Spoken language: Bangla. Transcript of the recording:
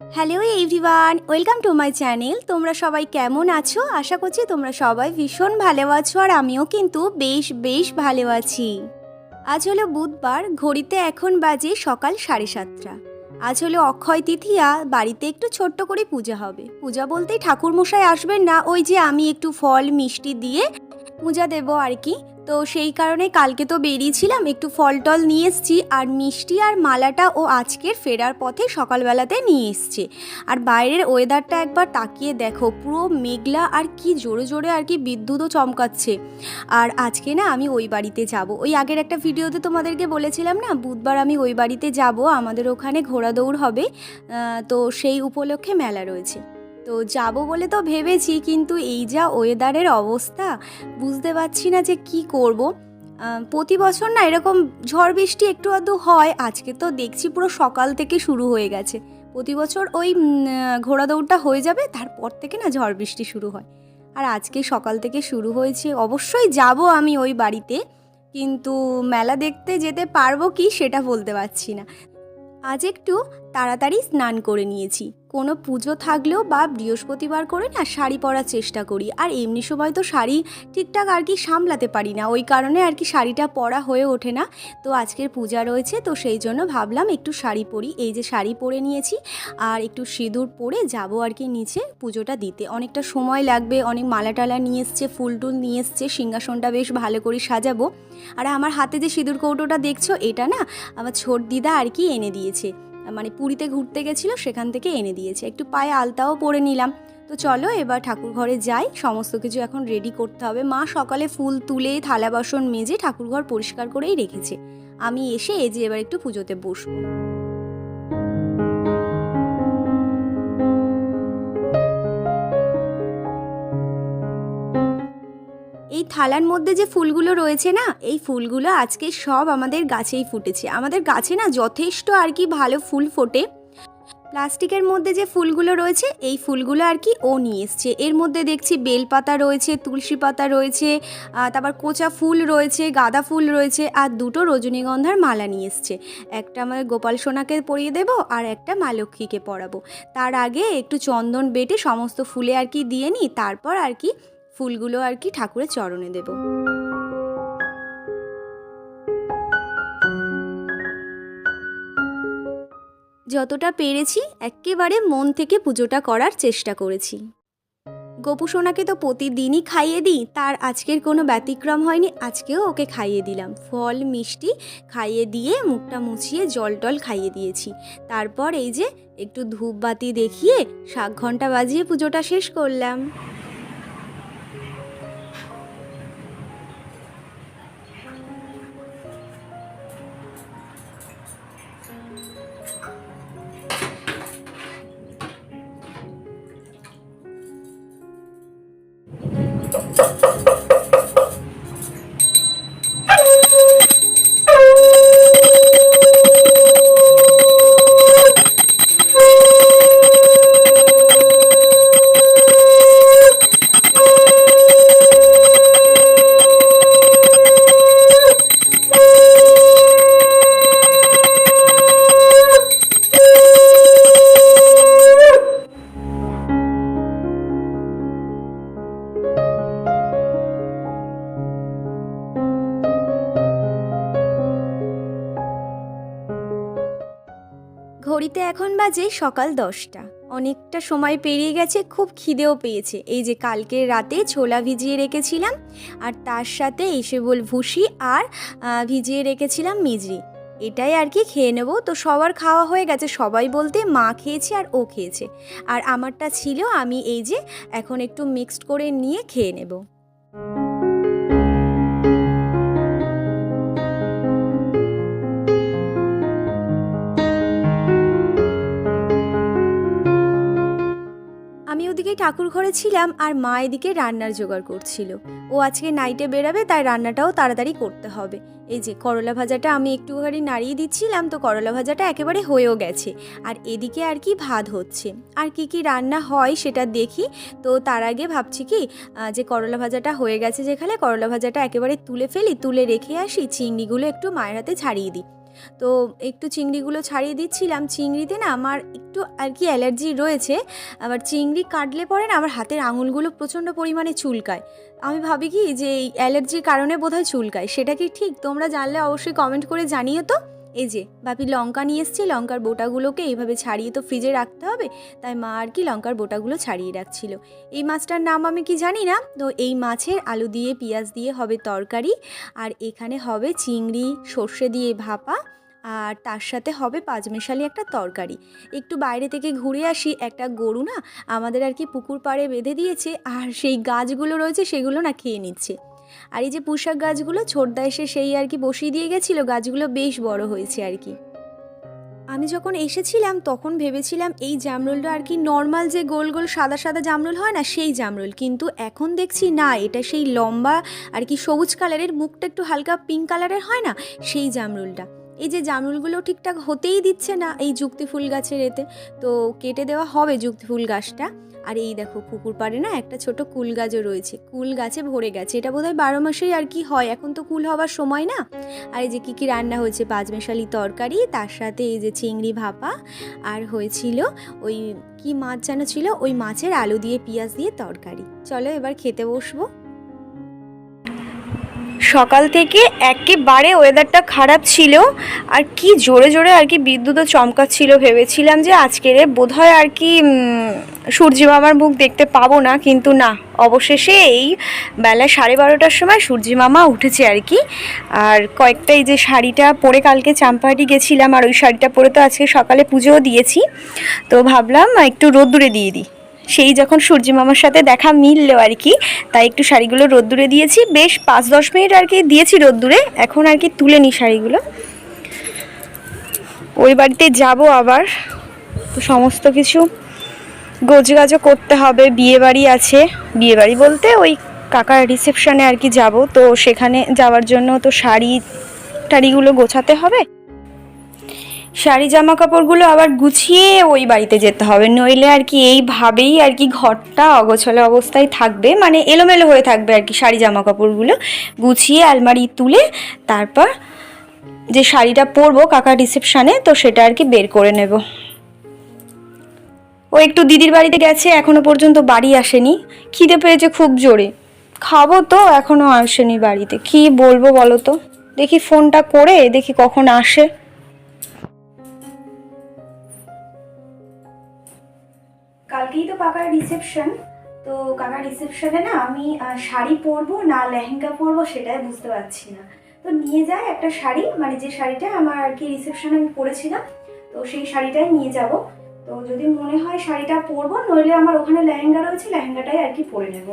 Hello everyone welcome to my channel তোমরা সবাই কেমন আছো? আশা করছি তোমরা সবাই ভীষণ ভালো আছো আর আমিও কিন্তু বেশ বেশ ভালো আছি। আজ হলো বুধবার, ঘড়িতে এখন বাজে সকাল সাড়ে সাতটা। আজ হলো অক্ষয় তিথিয়া বাড়িতে একটু ছোট্ট করে পূজা হবে। পূজা বলতেই ঠাকুর মশাই আসবেন না, ওই যে আমি একটু ফল, মিষ্টি দিয়ে পূজা দেবো আর কি। তো সেই কারণে কালকে তো বেরিয়েছিলাম, একটু ফল টল নিয়ে এসছি আর মিষ্টি আর মালাটা ও আজকের ফেরার পথে সকালবেলাতে নিয়ে এসছে। আর বাইরের ওয়েদারটা একবার তাকিয়ে দেখো, পুরো মেঘলা আর কি জোরে জোরে আর কি বিদ্যুৎও চমকাচ্ছে। আর আজকে না আমি ওই বাড়িতে যাব। ওই আগের একটা ভিডিওতে তোমাদেরকে বলেছিলাম না, বুধবার আমি ওই বাড়িতে যাব, আমাদের ওখানে ঘোড়া দৌড় হবে তো সেই উপলক্ষে মেলা রয়েছে। তো যাব বলে তো ভেবেছি, কিন্তু এই যা ওয়েদারের অবস্থা, বুঝতে পারছি না যে কি করব। প্রতি বছর না এরকম ঝড় বৃষ্টি একটু আধটু হয়, আজকে তো দেখছি পুরো সকাল থেকে শুরু হয়ে গেছে। প্রতি বছর ওই ঘোড়া দৌড়টা হয়ে যাবে, তারপর থেকে না ঝড় বৃষ্টি শুরু হয়। আর আজকে সকাল থেকে শুরু হয়েছে, অবশ্যই যাব আমি ওই বাড়িতে, কিন্তু মেলা দেখতে যেতে পারব কি সেটা বলতে পারছি না। আজ একটু তাড়াতাড়ি স্নান করে নিয়েছি। কোনো পুজো থাকলেও বা বৃহস্পতিবার করে না শাড়ি পরার চেষ্টা করি। আর এমনি সময় তো শাড়ি ঠিকঠাক আর কি সামলাতে পারি না। ওই কারণে আর কি শাড়িটা পরা হয়ে ওঠে না। তো আজকের পূজা রয়েছে, তো সেই জন্য ভাবলাম একটু শাড়ি পরি। এই যে শাড়ি পরে নিয়েছি, আর একটু সিঁদুর পরে যাব আর কি নিচে পুজোটা দিতে। অনেকটা সময় লাগবে, অনেক মালা টালা নিয়ে এসছে, ফুল টুল নিয়ে এসছে, সিংহাসনটা বেশ ভালো করে সাজাবো। আর আমার হাতে যে সিঁদুর কৌটোটা দেখছ, এটা না আমার ছোট দিদা আর কি এনে দিয়েছে। মানে পুরীতে ঘুরতে গেছিল, সেখান থেকে এনে দিয়েছে। একটু পায়ে আলতাও পরে নিলাম। তো চলো এবার ঠাকুর ঘরে যাই। সমস্ত কিছু এখন রেডি করতে হবে। মা সকালে ফুল তুলে, থালা বাসন মেজে ঠাকুর ঘর পরিষ্কার করেই রেখেছে। আমি এসে এই যে এবার একটু পুজোতে বসবো। এই থালার মধ্যে যে ফুলগুলো রয়েছে না, এই ফুলগুলো আজকে সব আমাদের গাছেই ফুটেছে। আমাদের গাছে না যথেষ্ট আর কি ভালো ফুল ফোটে। প্লাস্টিকের মধ্যে যে ফুলগুলো রয়েছে, এই ফুলগুলো আর কি ও নিয়ে এসছে। এর মধ্যে দেখছি বেলপাতা রয়েছে, তুলসী পাতা রয়েছে তারপর কোচা ফুল রয়েছে, গাঁদা ফুল রয়েছে, আর দুটো রজনীগন্ধার মালা নিয়ে এসছে। একটা আমাদের গোপাল সোনাকে পরিয়ে দেব, আর একটা মা লক্ষ্মীকে পরাবো। তার আগে একটু চন্দন বেটে সমস্ত ফুলে আর কি দিয়ে নিই, তারপর আর কি ফুলগুলো আর কি ঠাকুরের চরণে দেব। যতটা পেরেছি, একেবারে মন থেকে পুজোটা করার চেষ্টা করেছি। গোপু সোনাকে তো প্রতিদিনই খাইয়ে দিই, তার আজকের কোনো ব্যতিক্রম হয়নি, আজকেও ওকে খাইয়ে দিলাম। ফল, মিষ্টি খাইয়ে দিয়ে মুখটা মুছিয়ে জল টল খাইয়ে দিয়েছি। তারপর এই যে একটু ধূপ বাতি দেখিয়ে শাক ঘণ্টা বাজিয়ে পুজোটা শেষ করলাম। ঘড়িতে এখন বাজে সকাল দশটা। অনেকটা সময় পেরিয়ে গেছে, খুব খিদেও পেয়েছে। এই যে কালকে রাতে ছোলা ভিজিয়ে রেখেছিলাম, আর তার সাথে এসে বল ভুসি আর ভিজিয়ে রেখেছিলাম মিজরি। এটাই আর কি খেয়ে নেব। তো সবার খাওয়া হয়ে গেছে, সবাই বলতে মা খেয়েছে আর ও খেয়েছে। আর আমারটা ছিল, আমি এই যে এখন একটু মিক্সড করে নিয়ে খেয়ে নেব। ওদিকে ঠাকুর ঘরে ছিলাম আর মা এদিকে রান্নার জোগাড় করছিল। ও আজকে নাইটে বেরাবে, তাই রান্নাটাও তাড়াতাড়ি করতে হবে। এই যে করলা ভাজাটা আমি একটুখানি নাড়িয়ে দিচ্ছিলাম, তো করলা ভাজাটা একেবারে হয়েও গেছে। আর এদিকে আর কি ভাত হচ্ছে। আর কি কি রান্না হয় সেটা দেখি। তো তার আগে ভাবছি কি যে করলা ভাজাটা হয়ে গেছে যেখানে, করলা ভাজাটা একেবারে তুলে ফেলি, তুলে রেখে আসি, চিংড়িগুলো একটু মায়ের হাতে ছাড়িয়ে দিই। তো একটু চিংড়িগুলো ছাড়িয়ে দিচ্ছিলাম। চিংড়িতে না আমার একটু আর কি অ্যালার্জি রয়েছে। আবার চিংড়ি কাটলে পরে না আমার হাতের আঙুলগুলো প্রচণ্ড পরিমাণে চুলকায়। আমি ভাবি কি যে এই অ্যালার্জির কারণে বোধহয় চুলকায়। সেটা কি ঠিক? তোমরা জানলে অবশ্যই কমেন্ট করে জানিও তো। এই যে, বাপি লঙ্কা নিয়ে এসছে, লঙ্কার বোটাগুলোকে এইভাবে ছাড়িয়ে তো ফ্রিজে রাখতে হবে। তাই মা আর কি লঙ্কার বোটাগুলো ছাড়িয়ে রাখছিল। এই মাছটার নাম আমি কি জানি না? তো এই মাছের আলু দিয়ে, পেঁয়াজ দিয়ে হবে তরকারি। আর এখানে হবে চিংড়ি, সর্ষে দিয়ে ভাপা। আর তার সাথে হবে পাঁচমেশালি একটা তরকারি। একটু বাইরে থেকে ঘুরে আসি, একটা গরু না আমাদের আর কি পুকুর পাড়ে বেঁধে দিয়েছে। আর সেই গাছগুলো রয়েছে, সেগুলো না খেয়ে নিচ্ছে। আর এই যে পুঁশাক গাছগুলো, ছোটদা এসে সেই আর কি বসিয়ে দিয়ে গেছিল, গাছগুলো বেশ বড় হয়েছে আর কি। আমি যখন এসেছিলাম, তখন ভেবেছিলাম এই জামরুলটা আর কি নর্মাল যে গোল গোল সাদা সাদা জামরুল হয় না, সেই জামরুল। কিন্তু এখন দেখছি না, এটা সেই লম্বা আর কি সবুজ কালারের, মুখটা একটু হালকা পিঙ্ক কালারের হয় না, সেই জামরুলটা। এই যে জামরুলগুলো ঠিকঠাক হতেই দিচ্ছে না এই যুক্তি ফুল গাছের এতে। তো কেটে দেওয়া হবে যুক্তি ফুল গাছটা। আর এই দেখো পুকুর পাড়ে না একটা ছোট কুল গাছও রয়েছে। কুল গাছে ভরে গেছে। এটা বোধহয় বারো মাসেই আর কি হয়। এখন তো কুল হওয়ার সময় না। আর এই যে কী কী রান্না হয়েছে? পাঁচমেশালি তরকারি, তার সাথে এই যে চিংড়ি ভাপা, আর হয়েছিল ওই কি মাছ যেন ছিল? ওই মাছের আলু দিয়ে পেঁয়াজ দিয়ে তরকারি। চলো এবার খেতে বসবো। সকাল থেকে একেবারে ওয়েদারটা খারাপ ছিল। আর কি জোরে জোরে আর কি বিদ্যুৎও চমকাচ্ছিল। ভেবেছিলাম যে আজকের বোধহয় আর কি সূর্য মামার মুখ দেখতে পাবো না, কিন্তু না, অবশেষে এই বেলা সাড়ে বারোটার সময় সূর্যি মামা উঠেছে আর কি। আর কয়েকটা এই যে শাড়িটা পরে কালকে চাম্পাহাটি গেছিলাম, আর ওই শাড়িটা পরে তো আজকে সকালে পুজোও দিয়েছি। তো ভাবলাম একটু রোদ্দুরে দিয়ে দিই। সেই যখন সূর্যি মামার সাথে দেখা মিললো আর কি, তাই একটু শাড়িগুলো রোদ্দুরে দিয়েছি। বেশ পাঁচ দশ মিনিট আর কি দিয়েছি রোদ্দুরে, এখন আর কি তুলে নিই শাড়িগুলো। ওই বাড়িতে যাব আবার। তো সমস্ত কিছু গোছগাছও করতে হবে বিয়ে বাড়ি আছে। বিয়ে বাড়ি বলতে ওই কাকার রিসেপশনে আর কি যাব। তো সেখানে যাওয়ার জন্য তো শাড়ি টাড়িগুলো গোছাতে হবে। শাড়ি জামা কাপড়গুলো আবার গুছিয়ে ওই বাড়িতে যেতে হবে। নইলে আর কি এইভাবেই আর কি ঘরটা অগোছালো অবস্থায় থাকবে। মানে এলোমেলো হয়ে থাকবে আর কি শাড়ি জামা কাপড়গুলো গুছিয়ে আলমারি তুলে তারপর যে শাড়িটা পরবো কাকার রিসেপশানে তো সেটা আর কি বের করে নেব। ও একটু দিদির বাড়িতে গেছে, এখনও পর্যন্ত বাড়ি আসেনি। খিদে পেয়েছে খুব জোরে। খাব তো, এখনও আসেনি বাড়িতে। কি বলব বলো তো? দেখি ফোনটা করে, দেখি কখন আসে। কালকেই তো কাকার রিসেপশন তো কাকার রিসেপশনে না আমি শাড়ি পরবো, না লেহেঙ্গা পরবো সেটাই বুঝতে পারছি না। তো নিয়ে যায় একটা শাড়ি মানে যে শাড়িটা আমার আর কি রিসেপশনে আমি পরেছিলাম, তো সেই শাড়িটাই নিয়ে যাব। তো যদি মনে হয় শাড়িটা পরবো, নইলে আমার ওখানে লেহেঙ্গা রয়েছে, লেহেঙ্গাটাই আর কি পরে নেব।